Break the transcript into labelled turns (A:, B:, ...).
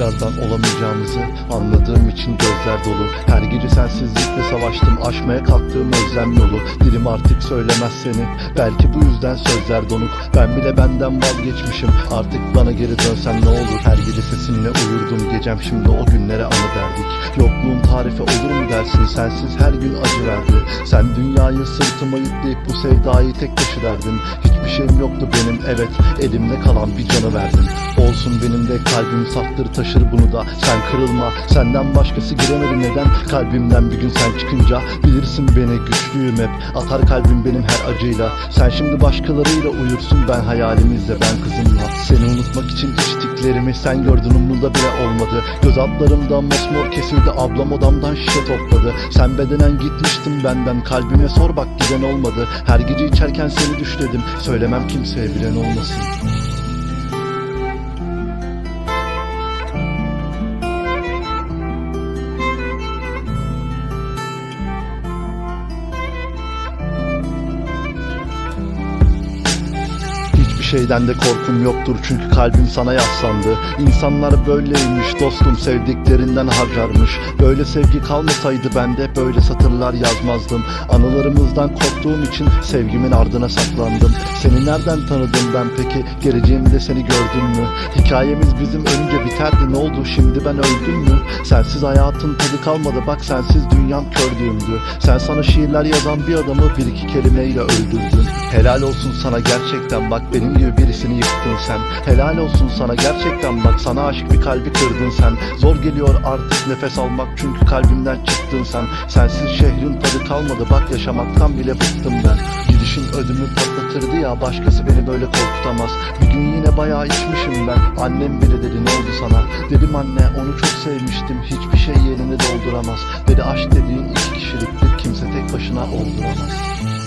A: tekrardan olamayacağımızı anladığım için gözler dolu. Her gece sensizlikle savaştım aşmaya kalktığım özlem yolu. Dilim artık söylemez seni belki bu yüzden sözler donuk. Ben bile benden vazgeçmişim artık bana geri dönsen ne olur? Her gece sesinle uyurdum gecem şimdi o günlere anı derdik. Yokluğun tarifi olur mu dersin? Sensiz her gün acı verdi. Sen dünyayı sırtıma yükleyip bu sevdayı tek taşı derdin Hiçbir şeyim yoktu benim evet elimde kalan bir canı verdim. Olsun benim de kalbim saftır taşır bunu da. Sen kırılma senden başkası giremedi. Neden? Kalbimden bir gün sen çıkınca bilirsin beni güçlüyüm hep. Atar kalbim benim her acıyla. Sen şimdi başkalarıyla uyursun ben hayalimizle ben kızımla. Seni unutmak için içtiklerimi sen gördün umurda bile olmadı. Göz altlarımdan mosmor kesildi ablam odamdan şişe topladı. Sen bedenen gitmiştin benden kalbime sor bak giden olmadı. Her gece içerken seni düşledim söylemem kimseye bilen olmasın şeyden de korkum yoktur çünkü kalbim sana yaslandı. İnsanlar böyleymiş dostum sevdiklerinden harcarmış. Böyle sevgi kalmasaydı ben de böyle satırlar yazmazdım. Anılarımızdan korktuğum için sevgimin ardına saklandım. Seni nereden tanıdım ben peki? Geleceğimde seni gördün mü? Hikayemiz bizim önce biterdi. Ne oldu? Şimdi ben öldüm mü? Sensiz hayatın tadı kalmadı. Bak sensiz dünyam kördüğümdü Sen sana şiirler yazan bir adamı bir iki kelimeyle öldürdün. Helal olsun sana gerçekten. Bak benim gibi birisini yıktın sen. Helal olsun sana gerçekten bak sana aşık bir kalbi kırdın sen. Zor geliyor artık nefes almak çünkü kalbimden çıktın sen. Sensiz şehrin tadı kalmadı bak yaşamaktan bile bıktım ben. Gidişin ödümü patlatırdı ya başkası beni böyle korkutamaz. Bir gün yine bayağı içmişim ben annem bile dedi ne oldu sana? Dedim anne onu çok sevmiştim hiçbir şey yerini dolduramaz. Dedi aşk dediğin iki kişiliktir kimse tek başına olduramaz